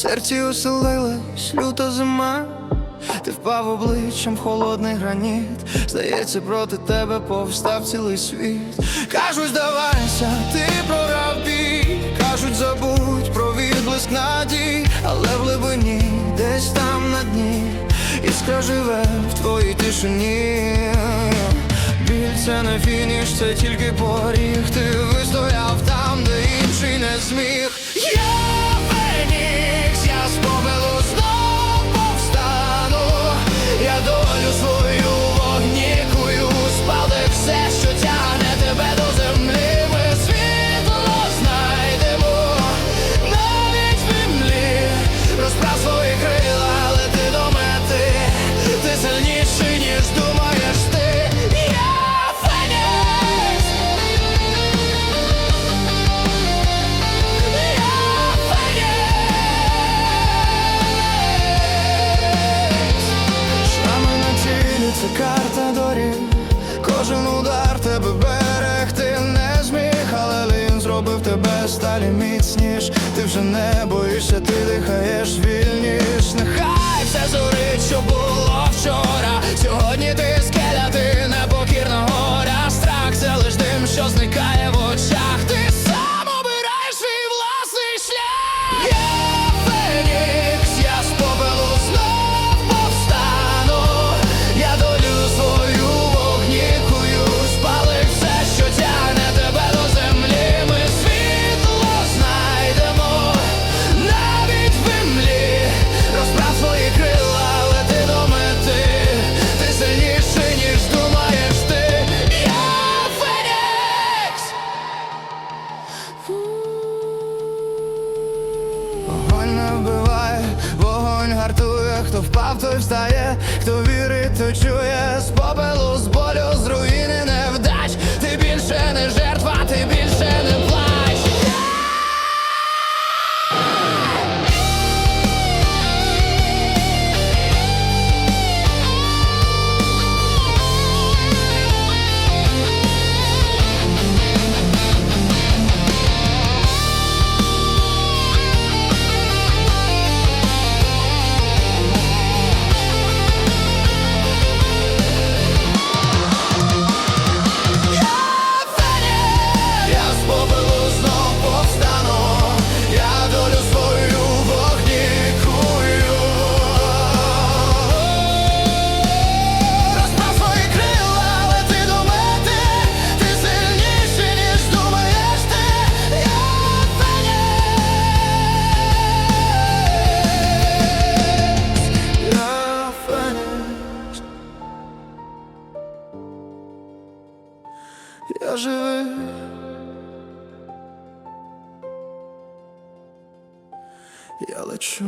серці оселилась люта зима. Ти впав обличчям в холодний граніт. Здається, проти тебе повстав цілий світ. Кажуть, здавайся, ти програв бій. Кажуть, забудь про відблиск надій, але в глибині, десь там на дні, іскра живе в твоїй тишині. Біль це не фініш, це тільки поріг. Ти вистояв там, де інший не зміг. Сталі міцніш. Ти вже не боїшся, ти дихаєш вільніш. Нехай все зорить, що було вчора. Хто впав, той встає, хто вірить, той чує з попелу, з Я живий. Я лечу.